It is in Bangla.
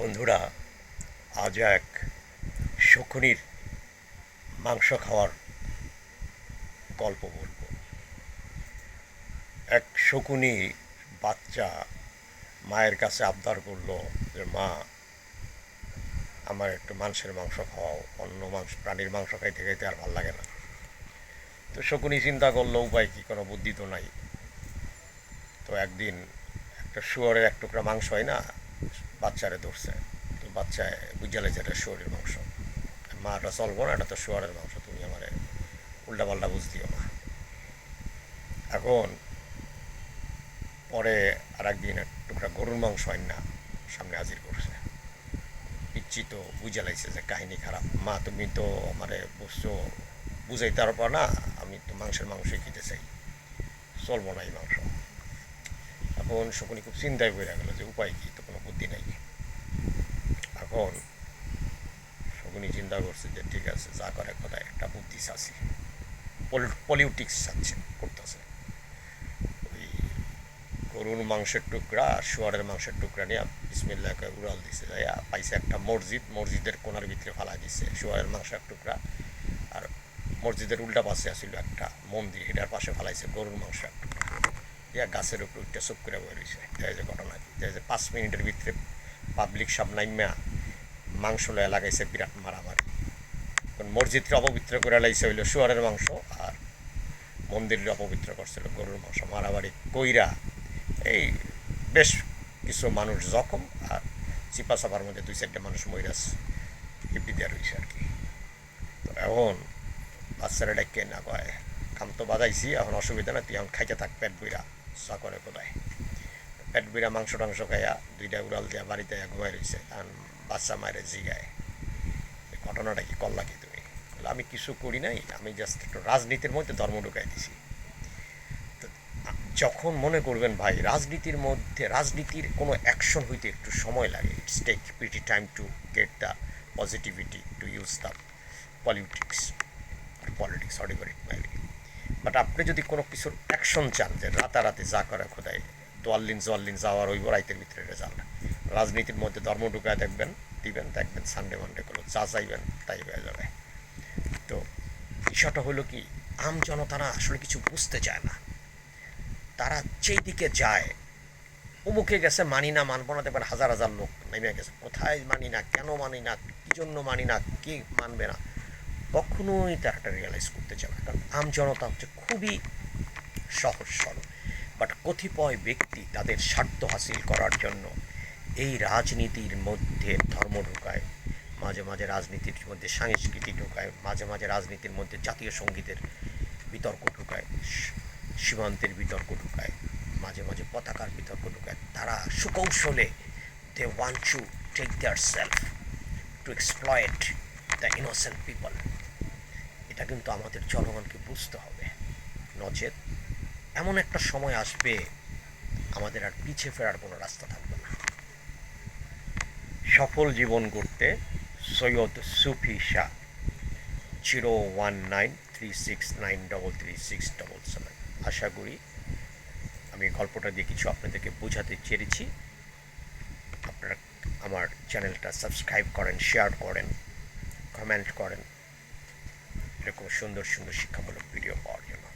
বন্ধুরা, আজ এক শকুনির মাংস খাওয়ার গল্প বলব। এক শকুনি বাচ্চা মায়ের কাছে আবদার করল যে, মা আমার একটু মাংসের মাংস খাওয়াও, অন্য মাংস, প্রাণীর মাংস খাইতে খাইতে আর ভালো লাগে না। তো শকুনি চিন্তা করল, উপায় কি? কোনো বুদ্ধি তো নাই। তো একদিন একটা শুয়ারের এক টুকরা মাংস হয় না বাচ্চারে ধরছে। তো বাচ্চায় বুঝালে যে এটা শুয়ারের মাংস। মা এটা চলবো না, এটা তো শুয়ারের মাংস, তুমি আমার উল্টাপাল্টা বুঝ দিও না। এখন পরে আর একদিন এক টুকরা গরুর মাংস হয় না, সামনে হাজির করছে। পিচ্ছি তো বুঝে লাগছে যে কাহিনী খারাপ। মা, তুমি তো আমারে বুঝছ, বুঝাইতে পারব না, আমি তো মাংসের মাংসই খেতে চাই। চলবো না এই মাংস। এখন শকুনি খুব চিন্তায় পড়ে গেল যে উপায় কি, তো কোনো বুদ্ধি নাই। এখন শকুনি চিন্তা করছে যে, ঠিক আছে, যা করে কথায়, একটা বুদ্ধি চাচ্ছি। পলিউটিক্স চাচ্ছে, করতেছে। ওই গরুর মাংসের টুকরা আর শুয়ারের মাংসের টুকরা নিয়ে বিসমিল্লাকে উড়াল দিছে। পাইছে একটা মসজিদ, মসজিদের কোনার ভিতরে ফালা দিছে শুয়ারের মাংসের টুকরা। আর মসজিদের উল্টা পাশে আসছিল একটা মন্দির, এটার পাশে ফালাইছে গরুর মাংস টুকরা। ইয়া গাছের উপর উঠতে চুপ করে বয়ে রয়েছে এই যে ঘটনা যে পাঁচ মিনিটের ভিতরে পাবলিক সব নাইমা মাংস লয়া লাগাইছে বিরাট মারামারি। কারণ মসজিদটা অপবিত্র করে লাইছে হইল শুয়ারের মাংস আর মন্দিরটা অপবিত্র করছিল গরুর মাংস। মারামারি কইরা এই বেশ কিছু মানুষ জখম আর চিপা চাপার মধ্যে দুই চারটে মানুষ মইরাস হিপি দেওয়া রয়েছে আর কি। তো এখন বাচ্চারা ডাকে না কয়, কাম তো বাজাইছি, এখন অসুবিধা না তুই এখন খাইতে থাক পেট বইরা চা করে কোথায়? পেট বইরা মাংস টাংস খাইয়া দুইটা উড়াল দিয়া বাড়িতে ঘুমাই রয়েছে আর বাচ্চা মায়ের জিগায়। ঘটনাটা কি করলা কি তুমি? আমি কিছু করি নাই, আমি জাস্ট একটু রাজনীতির মধ্যে ধর্ম ঢুকাই দিছি। যখন মনে করবেন ভাই, রাজনীতির মধ্যে, রাজনীতির কোনো অ্যাকশন হইতে একটু সময় লাগে। It's take pretty time to get the positivity to use the politics politics ever it my but আপনি যদি কোনো কিছুর অ্যাকশন চান যে রাতারাতি যা করে খোদাই দোয়াল্লিন জোয়াল্লিন যাওয়ার ওই রাইতের ভিতরে রেজাল্ট রাজনীতির মধ্যে ধর্ম ঢুকায় দেখবেন, দিবেন, দেখবেন সানডে মানডে করে যা চাইবেন তাই হয়ে যাবে। তো বিষয়টা হলো কি, আম জনতারা আসলে কিছু বুঝতে চায় না। তারা যেই দিকে যায়, অমুকে গেছে মানি না, মানবো না, দেখবেন হাজার হাজার লোক নেমে গেছে। কোথায় মানি না, কেন মানি না, কী জন্য মানি না, কে মানবে না, কখনোই তারা একটা রিয়েলাইজ করতে চায় না। কারণ আম জনতা হচ্ছে খুবই সহজ সরল বাট কতিপয় ব্যক্তি তাদের স্বার্থ হাসিল করার জন্য এই রাজনীতির মধ্যে ধর্ম ঢোকায়, মাঝে মাঝে রাজনীতির মধ্যে সংস্কৃতি ঢোকায়, মাঝে মাঝে রাজনীতির মধ্যে জাতীয় সঙ্গীতের বিতর্ক ঢোকায় সীমান্তের বিতর্ক ঢোকায়, মাঝে মাঝে পতাকার বিতর্ক ঢোকায়। তারা সুকৌশলে they want to take their self to exploit the innocent people এটা কিন্তু আমাদের জনগণকে বুঝতে হবে। নচেত এমন একটা সময় আসবে, আমাদের আর পিছিয়ে ফেরার কোনো রাস্তা থাকবে সফল জীবন করতে Syed Sufi Shah zero one nine three six nine double three six double seven আশা করি আমি গল্পটা দিয়ে কিছু আপনাদেরকে বোঝাতে চেয়েছি। আপনারা আমার চ্যানেলটা সাবস্ক্রাইব করেন, শেয়ার করেন, কমেন্ট করেন। এরকম সুন্দর সুন্দর শিক্ষামূলক ভিডিও পাওয়ার জন্য।